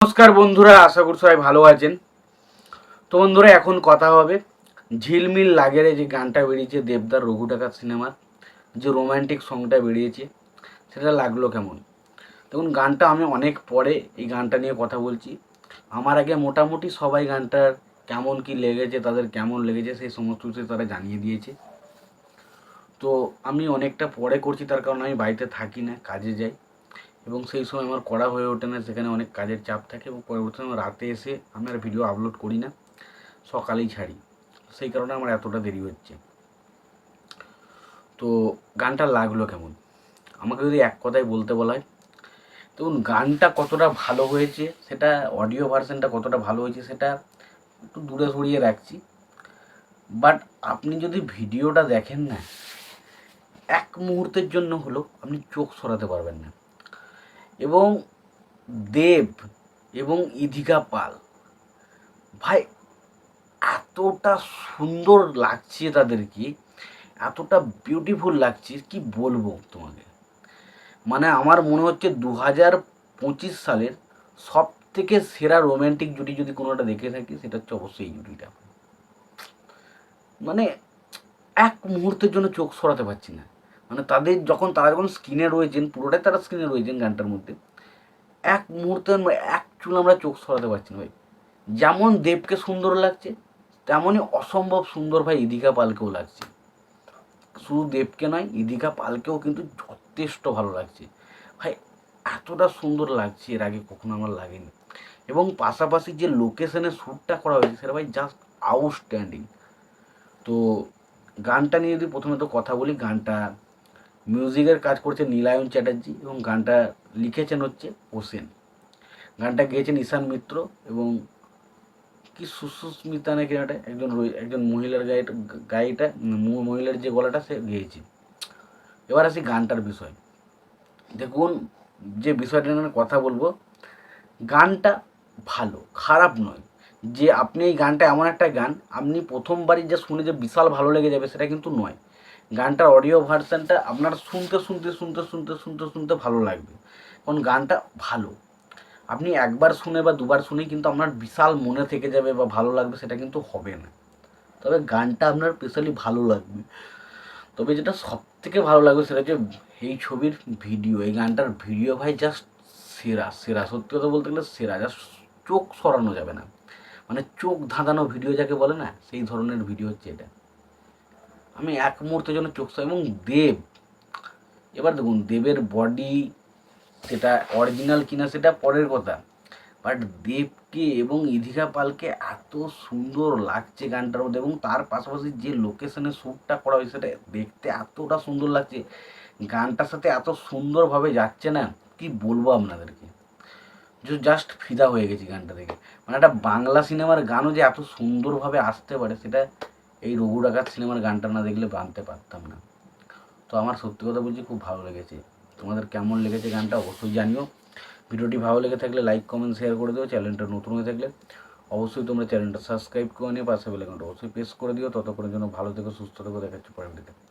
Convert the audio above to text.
নমস্কার বন্ধুরা, আশা করি সবাই ভালো আছেন। তো বন্ধুরা, এখন কথা হবে ঝিলমিল লাগেরে যে গানটা বেরিয়েছে, দেবদার রঘু ডাকাত সিনেমার। যে রোমান্টিক সংটা বেরিয়েছে, সেটা লাগল কেমন? দেখুন, গানটা আমি অনেক পরে এই গানটা নিয়ে কথা বলছি। আমার আগে মোটামুটি সবাই গানটার কেমন কি লেগেছে, তাদের কেমন লেগেছে, সেই সমস্ত কিছু তারা জানিয়ে দিয়েছে। তো আমি অনেকটা পরে করছি, তার কারণ আমি বাড়িতে থাকি না, কাজে যাই। এবং সেই সময় আমার করা হয়ে ওঠে না, সেখানে অনেক কাজের চাপ থাকে এবং পরবর্তী সময় রাতে এসে আমি আর ভিডিও আপলোড করি না, সকালেই ছাড়ি। সেই কারণে আমার এতটা দেরি হচ্ছে। তো গানটা লাগল কেমন? আমাকে যদি এক কথায় বলতে বলা হয়, দেখুন, গানটা কতটা ভালো হয়েছে, সেটা অডিও ভার্সনটা কতটা ভালো হয়েছে, সেটা একটু দূরে সরিয়ে রাখছি। বাট আপনি যদি ভিডিওটা দেখেন না, এক মুহূর্তের জন্য হলো আপনি চোখ সরাতে পারবেন না। এবং দেব এবং ইধিকা পাল। ভাই, এতটা সুন্দর লাগছে তাদেরকে, এতটা বিউটিফুল লাগছে, কি বলব তোমাকে? মানে আমার মনে হচ্ছে দু হাজার পঁচিশ সালের সব থেকে সেরা রোম্যান্টিক জুটি যদি কোনোটা দেখে থাকি, সেটা হচ্ছে অবশ্যই এই জুটিটা। মানে এক মুহূর্তের জন্য চোখ সরাতে পারছি না। মানে তাদের যখন তারা যখন স্ক্রিনে রয়েছেন পুরোটাই তারা স্ক্রিনে রয়েছেন গানটার মধ্যে। এক মুহূর্তে এক চুল আমরা চোখ সরাতে পারছি না ভাই। যেমন দেবকে সুন্দর লাগছে, তেমনই অসম্ভব সুন্দর ভাই ইদিকা পালকেও লাগছে। শুধু দেবকে নয়, ইদিকা পালকেও কিন্তু যথেষ্ট ভালো লাগছে। ভাই, এতটা সুন্দর লাগছে, এর আগে কখনো আমার লাগেনি। এবং পাশাপাশি যে লোকেশনে শ্যুটটা করা হয়েছে, সেটা ভাই জাস্ট আউটস্ট্যান্ডিং তো গানটা নিয়ে যদি প্রথমে তো কথা বলি, গানটা মিউজিকের কাজ করছে নীলায়ন চ্যাটার্জি এবং গানটা লিখেছেন হচ্ছে ওসেন গানটা গেয়েছেন ঈশান মিত্র এবং কি সুস্মিতা নাকি একটা একজন একজন মহিলার গাইটা ম- মহিলার যে গলাটা সে গেয়েছে। এবার আসি গানটার বিষয়। দেখুন যে বিষয়টা নিয়ে কথা বলব, গানটা ভালো, খারাপ নয়। যে আপনি এই গানটা এমন একটা গান, আপনি প্রথমবারই যে শুনে যে বিশাল ভালো লেগে যাবে সেটা কিন্তু নয়। গানটার অডিও ভার্সানটা আপনার শুনতে শুনতে শুনতে শুনতে শুনতে শুনতে ভালো লাগবে। কারণ গানটা ভালো। আপনি একবার শুনে বা দুবার শুনে কিন্তু আপনার বিশাল মনে থেকে যাবে বা ভালো লাগবে সেটা কিন্তু হবে না। তবে গানটা আপনার স্পেশালি ভালো লাগবে। তবে যেটা সব থেকে ভালো লাগবে সেটা হচ্ছে এই ছবির ভিডিও এই গানটার ভিডিও ভাই জাস্ট সেরা সেরা। সত্যি কথা বলতে গেলে সেরা। জাস্ট চোখ সরানো যাবে না। মানে চোখ ধাঁধানো ভিডিও যাকে বলে না, সেই ধরনের ভিডিও হচ্ছে এটা। আমি এক মুহূর্তের জন্য চোখ এবং দেব। এবার দেখুন, দেবের বডি সেটা অরিজিনাল কিনা সেটা পরের কথা। বাট দেবকে এবং ইধিকা পালকে এত সুন্দর লাগছে গানটার মধ্যে এবং তার পাশাপাশি যে লোকেশনে শ্যুটটা করা হয়েছে সেটা দেখতে এতটা সুন্দর লাগছে। গানটার সাথে এত সুন্দরভাবে যাচ্ছে না, কি বলব আপনাদেরকে? জাস্ট ফিদা হয়ে গেছি গানটা দেখে। মানে একটা বাংলা সিনেমার গানও যে এত সুন্দরভাবে আসতে পারে, সেটা এই রঘু ডাকাত সিনেমার গানটা না দেখলে বানতে পারতাম না। তো আমার সত্যি কথা বলছি, খুব ভালো লেগেছে। তোমাদের কেমন লেগেছে গানটা অবশ্যই জানিও। ভিডিওটি ভালো লেগে থাকলে লাইক, কমেন্ট, শেয়ার করে দিও। চ্যানেলটা নতুন হয়ে থাকলে অবশ্যই তোমরা চ্যানেলটা সাবস্ক্রাইব করে নিয়ে পাশে বেলাকনটা অবশ্যই প্রেস করে দিও। ততক্ষণের জন্য ভালো থেকে, সুস্থ থেকো দেখাচ্ছি পরের ভিডিওতে।